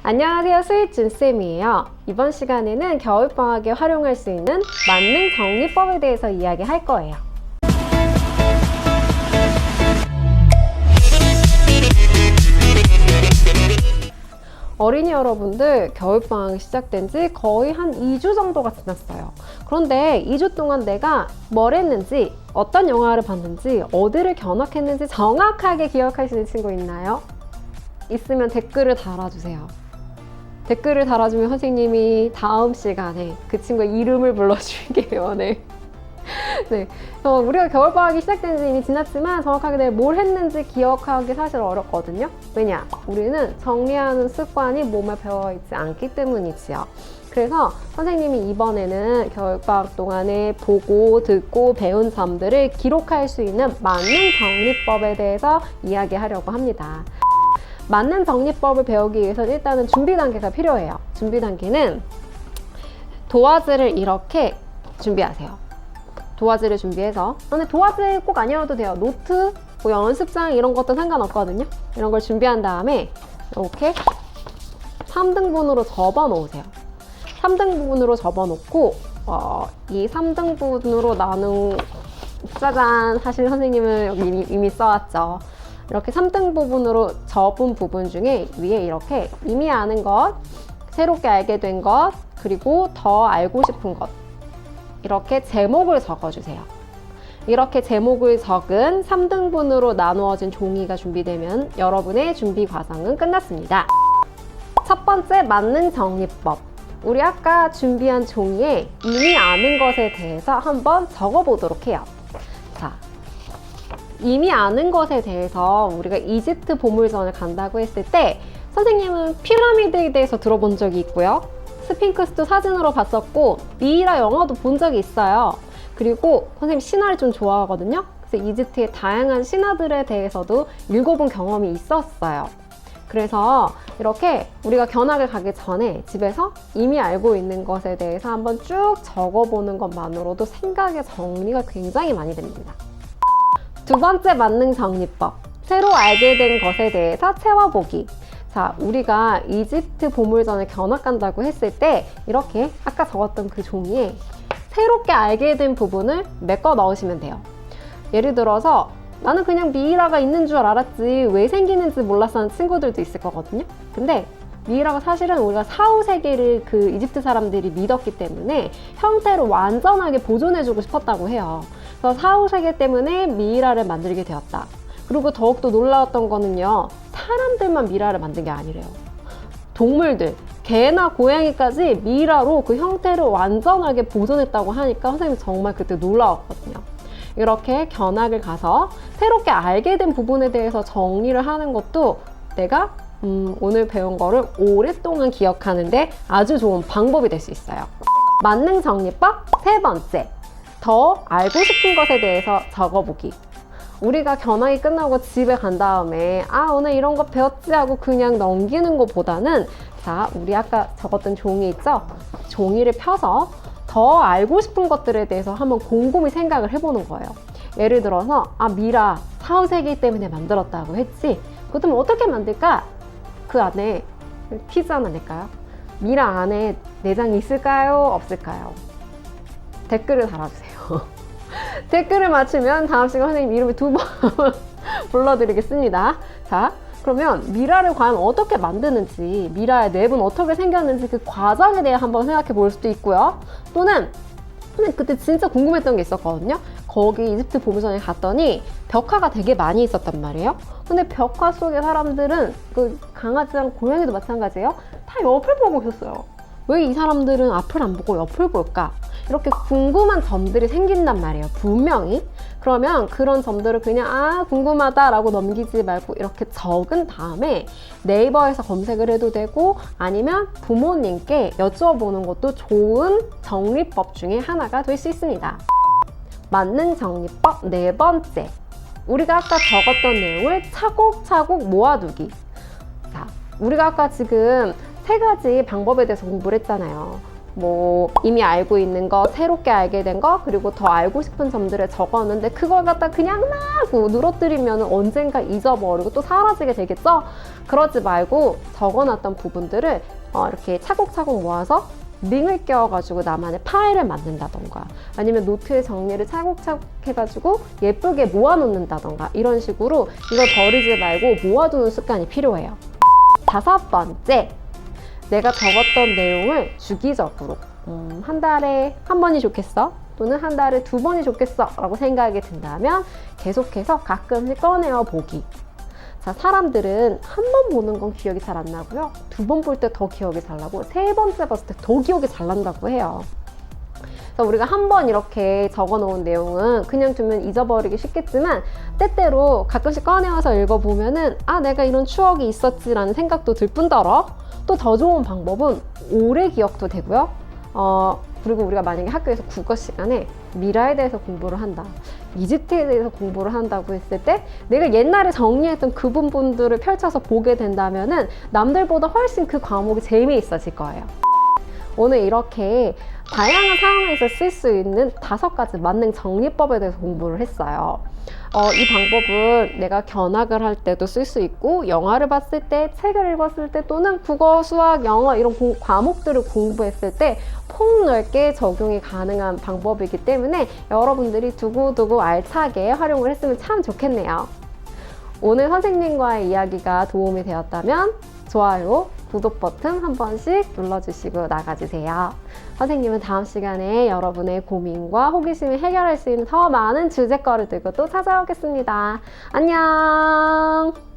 안녕하세요. 스윗준쌤이에요. 이번 시간에는 겨울방학에 활용할 수 있는 만능 정리법에 대해서 이야기할 거예요. 어린이 여러분들 겨울방학이 시작된 지 거의 한 2주 정도가 지났어요. 그런데 2주 동안 내가 뭘 했는지, 어떤 영화를 봤는지, 어디를 견학했는지 정확하게 기억하시는 친구 있나요? 있으면 댓글을 달아주세요. 댓글을 달아주면 선생님이 다음 시간에 그 친구의 이름을 불러줄게요. 네. 네. 어, 우리가 겨울방학이 시작된 지 이미 지났지만 정확하게 내가 뭘 했는지 기억하기 사실 어렵거든요. 왜냐? 우리는 정리하는 습관이 몸에 배어있지 않기 때문이지요. 그래서 선생님이 이번에는 겨울방학 동안에 보고, 듣고, 배운 점들을 기록할 수 있는 만능 정리법에 대해서 이야기하려고 합니다. 맞는 정리법을 배우기 위해서는 일단은 준비 단계가 필요해요. 준비 단계는 도화지를 이렇게 준비하세요. 도화지를 준비해서 근데 도화지 꼭 아니어도 돼요. 노트, 뭐 연습장 이런 것도 상관없거든요. 이런 걸 준비한 다음에 이렇게 3등분으로 접어 놓으세요. 3등분으로 접어 놓고 어, 이 3등분으로 나눈 짜잔 사실 선생님은 여기 이미, 이미 써왔죠. 이렇게 3등 부분으로 접은 부분 중에 위에 이렇게 이미 아는 것, 새롭게 알게 된 것, 그리고 더 알고 싶은 것 이렇게 제목을 적어주세요. 이렇게 제목을 적은 3등분으로 나누어진 종이가 준비되면 여러분의 준비 과정은 끝났습니다. 첫 번째 만능 정리법. 우리 아까 준비한 종이에 이미 아는 것에 대해서 한번 적어보도록 해요. 자, 이미 아는 것에 대해서 우리가 이집트 보물전을 간다고 했을 때 선생님은 피라미드에 대해서 들어본 적이 있고요. 스핑크스도 사진으로 봤었고 미이라 영화도 본 적이 있어요. 그리고 선생님 신화를 좀 좋아하거든요. 그래서 이집트의 다양한 신화들에 대해서도 읽어본 경험이 있었어요. 그래서 이렇게 우리가 견학을 가기 전에 집에서 이미 알고 있는 것에 대해서 한번 쭉 적어보는 것만으로도 생각의 정리가 굉장히 많이 됩니다. 두 번째 만능 정리법. 새로 알게 된 것에 대해서 채워보기. 자, 우리가 이집트 보물전을 견학 간다고 했을 때 이렇게 아까 적었던 그 종이에 새롭게 알게 된 부분을 메꿔 넣으시면 돼요. 예를 들어서 나는 그냥 미이라가 있는 줄 알았지 왜 생기는지 몰랐었는 친구들도 있을 거거든요. 근데 미이라가 사실은 우리가 4, 5세기를 그 이집트 사람들이 믿었기 때문에 형태를 완전하게 보존해주고 싶었다고 해요. 그래서 4, 5세기 때문에 미이라를 만들게 되었다. 그리고 더욱더 놀라웠던 거는요. 사람들만 미라를 만든 게 아니래요. 동물들, 개나 고양이까지 미라로 그 형태를 완전하게 보존했다고 하니까 선생님 정말 그때 놀라웠거든요. 이렇게 견학을 가서 새롭게 알게 된 부분에 대해서 정리를 하는 것도 내가 음, 오늘 배운 거를 오랫동안 기억하는데 아주 좋은 방법이 될 수 있어요. 만능 정리법 세 번째. 더 알고 싶은 것에 대해서 적어보기. 우리가 견학이 끝나고 집에 간 다음에 아 오늘 이런 거 배웠지 하고 그냥 넘기는 것보다는 자 우리 아까 적었던 종이 있죠? 종이를 펴서 더 알고 싶은 것들에 대해서 한번 곰곰이 생각을 해보는 거예요. 예를 들어서 아 미라 사후세기 때문에 만들었다고 했지. 그렇다면 어떻게 만들까? 그 안에 퀴즈 하나 낼까요? 미라 안에 내장이 있을까요? 없을까요? 댓글을 달아주세요. 댓글을 맞추면 다음 시간 선생님 이름을 두 번 불러드리겠습니다. 자, 그러면 미라를 과연 어떻게 만드는지, 미라의 내부는 어떻게 생겼는지 그 과정에 대해 한번 생각해 볼 수도 있고요. 또는 근데 그때 진짜 궁금했던 게 있었거든요. 거기 이집트 보물전에 갔더니 벽화가 되게 많이 있었단 말이에요. 근데 벽화 속의 사람들은 그 강아지랑 고양이도 마찬가지예요. 다 옆을 보고 있었어요. 왜 이 사람들은 앞을 안 보고 옆을 볼까? 이렇게 궁금한 점들이 생긴단 말이에요. 분명히. 그러면 그런 점들을 그냥 아 궁금하다라고 넘기지 말고 이렇게 적은 다음에 네이버에서 검색을 해도 되고 아니면 부모님께 여쭤보는 것도 좋은 정리법 중에 하나가 될 수 있습니다. 맞는 정리법 네 번째. 우리가 아까 적었던 내용을 차곡차곡 모아두기. 자, 우리가 아까 지금 세 가지 방법에 대해서 공부를 했잖아요. 뭐 이미 알고 있는 거, 새롭게 알게 된 거, 그리고 더 알고 싶은 점들을 적었는데 그걸 갖다 그냥 막 늘어뜨리면 언젠가 잊어버리고 또 사라지게 되겠죠? 그러지 말고 적어놨던 부분들을 어, 이렇게 차곡차곡 모아서 링을 끼워가지고 나만의 파일을 만든다던가 아니면 노트에 정리를 차곡차곡 해가지고 예쁘게 모아놓는다던가 이런 식으로 이걸 버리지 말고 모아두는 습관이 필요해요. 다섯 번째, 내가 적었던 내용을 주기적으로 음, 한 달에 한 번이 좋겠어? 또는 한 달에 두 번이 좋겠어? 라고 생각이 든다면 계속해서 가끔씩 꺼내어 보기. 자, 사람들은 한 번 보는 건 기억이 잘 안 나고요. 두 번 볼 때 더 기억이 잘 나고, 세 번째 봤을 때 더 기억이 잘 난다고 해요. 그래서 우리가 한 번 이렇게 적어 놓은 내용은 그냥 두면 잊어버리기 쉽겠지만, 때때로 가끔씩 꺼내와서 읽어보면은, 아, 내가 이런 추억이 있었지라는 생각도 들 뿐더러, 또 더 좋은 방법은 오래 기억도 되고요. 어, 그리고 우리가 만약에 학교에서 국어 시간에 미라에 대해서 공부를 한다. 이집트에 대해서 공부를 한다고 했을 때 내가 옛날에 정리했던 그 부분들을 펼쳐서 보게 된다면은 남들보다 훨씬 그 과목이 재미있어질 거예요. 오늘 이렇게 다양한 상황에서 쓸 수 있는 다섯 가지 만능 정리법에 대해서 공부를 했어요. 어, 이 방법은 내가 견학을 할 때도 쓸 수 있고 영화를 봤을 때, 책을 읽었을 때 또는 국어, 수학, 영어 이런 공- 과목들을 공부했을 때 폭넓게 적용이 가능한 방법이기 때문에 여러분들이 두고두고 알차게 활용을 했으면 참 좋겠네요. 오늘 선생님과의 이야기가 도움이 되었다면 좋아요, 구독 버튼 한 번씩 눌러주시고 나가주세요. 선생님은 다음 시간에 여러분의 고민과 호기심을 해결할 수 있는 더 많은 주제거를 들고 또 찾아오겠습니다. 안녕!